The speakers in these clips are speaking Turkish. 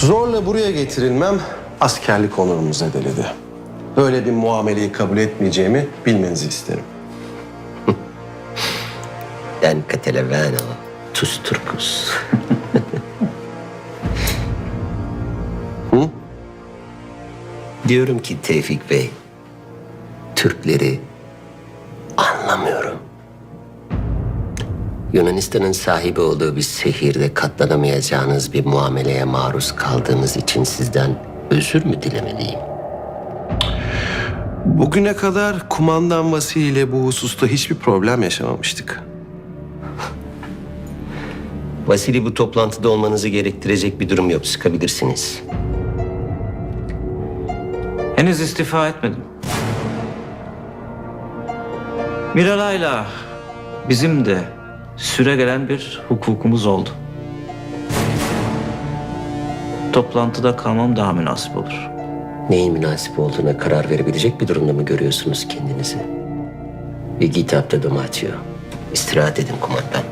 Zorla buraya getirilmem askerlik onurumu zedeledi. Böyle bir muameleyi kabul etmeyeceğimi bilmenizi isterim. Ben Catalavano, tus turcus. Diyorum ki Tevfik Bey, Türkleri Yunanistan'ın sahibi olduğu bir şehirde katlanamayacağınız bir muameleye maruz kaldığınız için sizden özür mü dilemeliyim? Bugüne kadar kumandan Vasili ile bu hususta hiçbir problem yaşamamıştık. Vasili bu toplantıda olmanızı gerektirecek bir durum yok. Sıkabilirsiniz. Henüz istifa etmedim. Miralay'la bizim de süre gelen bir hukukumuz oldu. Toplantıda kalmam daha münasip olur. Neyin münasip olduğuna karar verebilecek bir durumda mı görüyorsunuz kendinizi? Bir kitapta domatio. İstirahat edin kumandan.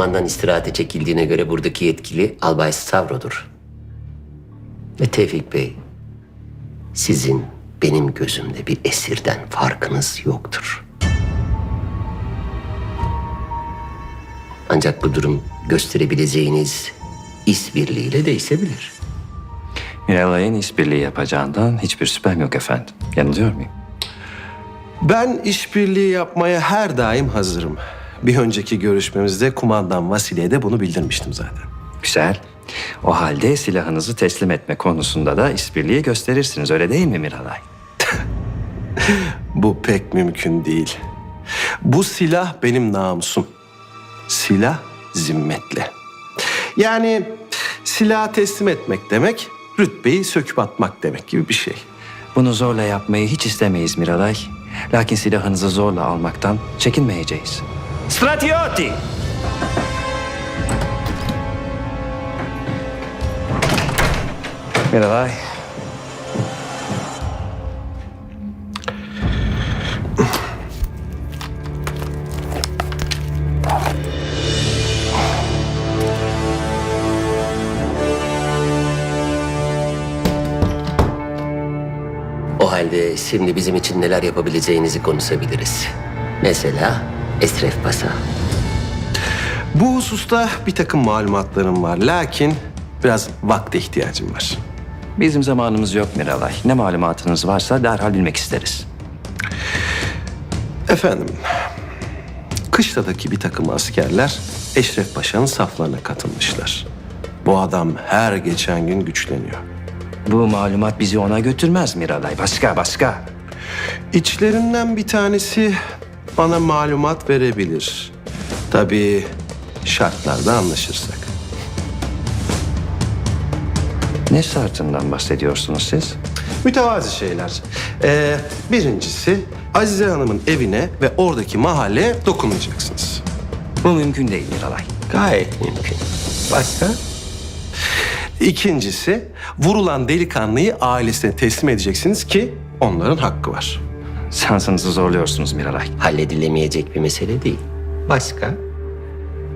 Kumandan istirahate çekildiğine göre buradaki yetkili Albay Stavro'dur. Ve Tevfik Bey, sizin benim gözümde bir esirden farkınız yoktur. Ancak bu durum gösterebileceğiniz işbirliğiyle değişebilir. Miralay'ın işbirliği yapacağından hiçbir şüphem yok efendim. Yanılıyor muyum? Ben işbirliği yapmaya her daim hazırım. Bir önceki görüşmemizde kumandan Vasili'ye de bunu bildirmiştim zaten. Güzel. O halde silahınızı teslim etme konusunda da işbirliği gösterirsiniz öyle değil mi Miralay? Bu pek mümkün değil. Bu silah benim namusum. Silah zimmetle. Yani silah teslim etmek demek, rütbeyi söküp atmak demek gibi bir şey. Bunu zorla yapmayı hiç istemeyiz Miralay. Lakin silahınızı zorla almaktan çekinmeyeceğiz. Stratioti! Miralay. O halde şimdi bizim için neler yapabileceğinizi konuşabiliriz. Mesela Esref Pasa. Bu hususta bir takım malumatlarım var. Lakin biraz vakte ihtiyacım var. Bizim zamanımız yok Miralay. Ne malumatınız varsa derhal bilmek isteriz. Efendim, kışladaki bir takım askerler Eşref Paşa'nın saflarına katılmışlar. Bu adam her geçen gün güçleniyor. Bu malumat bizi ona götürmez Miralay. Başka başka. İçlerinden bir tanesi bana malumat verebilir. Tabii şartlarda anlaşırsak. Ne şartından bahsediyorsunuz siz? Mütevazi şeyler. Ee, birincisi Azize Hanım'ın evine ve oradaki mahalleye dokunmayacaksınız. Bu mümkün değil Miralay. Gayet mümkün. Başka? İkincisi vurulan delikanlıyı ailesine teslim edeceksiniz ki onların hakkı var. Şansınızı zorluyorsunuz Miralay. Halledilemeyecek bir mesele değil. Başka?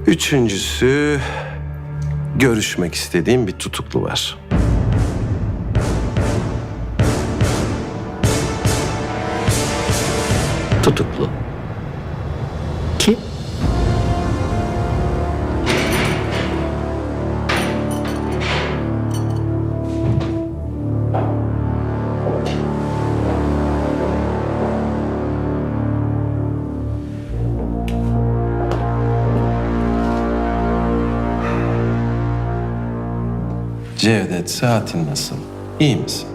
Üçüncüsü görüşmek istediğim bir tutuklu var. Tutuklu. Cevdet saatin nasıl? İyi misin?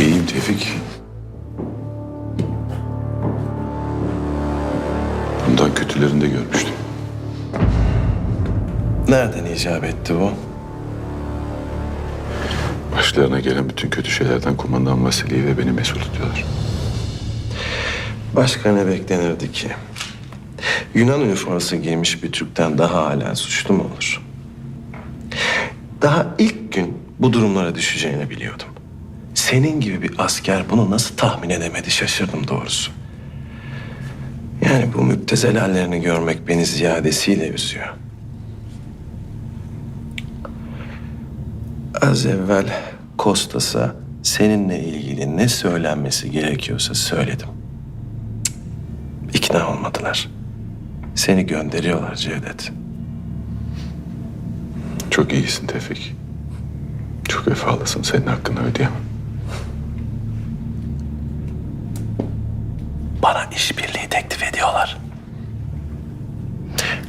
İyiyim Tevfik. Bundan kötülerini de görmüştüm. Nereden icap etti bu? Başlarına gelen bütün kötü şeylerden kumandan Vasili'yi ve beni mesul tutuyorlar. Başka ne beklenirdi ki? Yunan üniforması giymiş bir Türk'ten daha hala suçlu mu olur? Daha ilk gün bu durumlara düşeceğini biliyordum. Senin gibi bir asker bunu nasıl tahmin edemedi şaşırdım doğrusu. Yani bu müptezel hallerini görmek beni ziyadesiyle üzüyor. Az evvel Kostas'a seninle ilgili ne söylenmesi gerekiyorsa söyledim. İkna olmadılar. Seni gönderiyorlar Cevdet. Çok iyisin Tevfik. Çok vefalısın. Senin hakkını ödeyemem. Bana işbirliği teklif ediyorlar.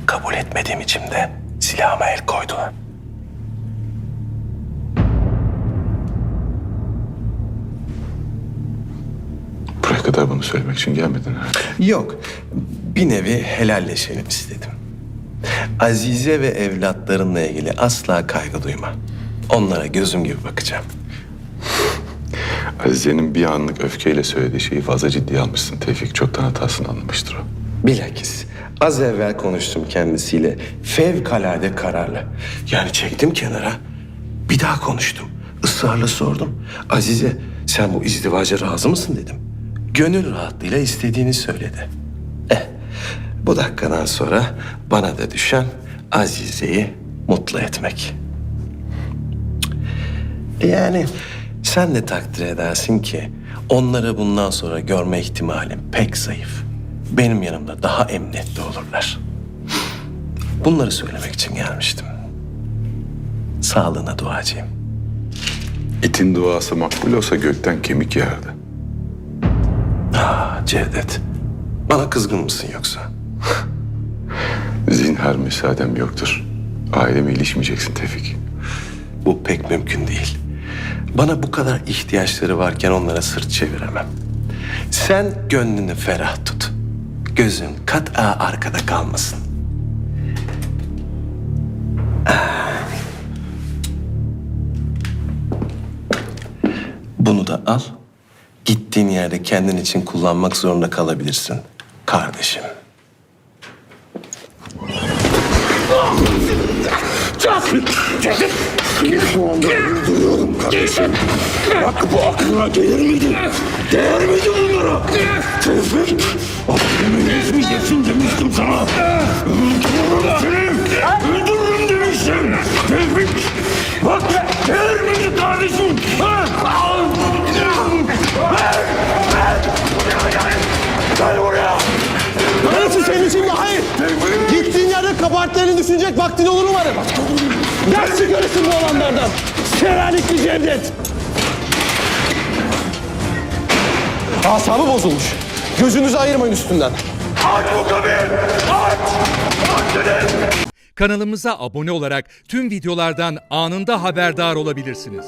Kabul etmediğim için de silahıma el koydular. Buraya kadar bunu söylemek için gelmedin herhalde. Yok, bir nevi helalleşelim istedim. Azize ve evlatlarınla ilgili asla kaygı duyma. Onlara gözüm gibi bakacağım. Azize'nin bir anlık öfkeyle söylediği şeyi fazla ciddiye almışsın. Tevfik çoktan hatasını anlamıştır o. Bilakis az evvel konuştum kendisiyle fevkalade kararlı. Yani çektim kenara. Bir daha konuştum. Israrla sordum. Azize sen bu izdivaca razı mısın dedim. Gönül rahatlığıyla istediğini söyledi. Bu dakikadan sonra bana da düşen Azize'yi mutlu etmek. Yani sen de takdir edersin ki onları bundan sonra görme ihtimalim pek zayıf. Benim yanımda daha emniyetli olurlar. Bunları söylemek için gelmiştim. Sağlığına duacıyım. İtin duası makbul olsa gökten kemik yağardı. Ah Cevdet, bana kızgın mısın yoksa? Zinhar müsaadem yoktur. Aileme ilişmeyeceksin Tevfik. Bu pek mümkün değil. Bana bu kadar ihtiyaçları varken onlara sırt çeviremem. Sen gönlünü ferah tut. Gözün kat'a arkada kalmasın. Bunu da al. Gittiğin yerde kendin için kullanmak zorunda kalabilirsin kardeşim. Bak bu aklına gelir miydi? Değer miydi bunlara? Tevfik, aklımı ezmeyeceksin demiştim sana. Öldürürüm seni. Öldürürüm demiştim. Düşünecek vaktin olur umarım. Dersi görürsün bu olanlardan. Selanikli Cevdet. Asabı bozulmuş. Gözünüzü ayırmayın üstünden. Aç bu kapıyı. Aç. Aç dedim. Kanalımıza abone olarak tüm videolardan anında haberdar olabilirsiniz.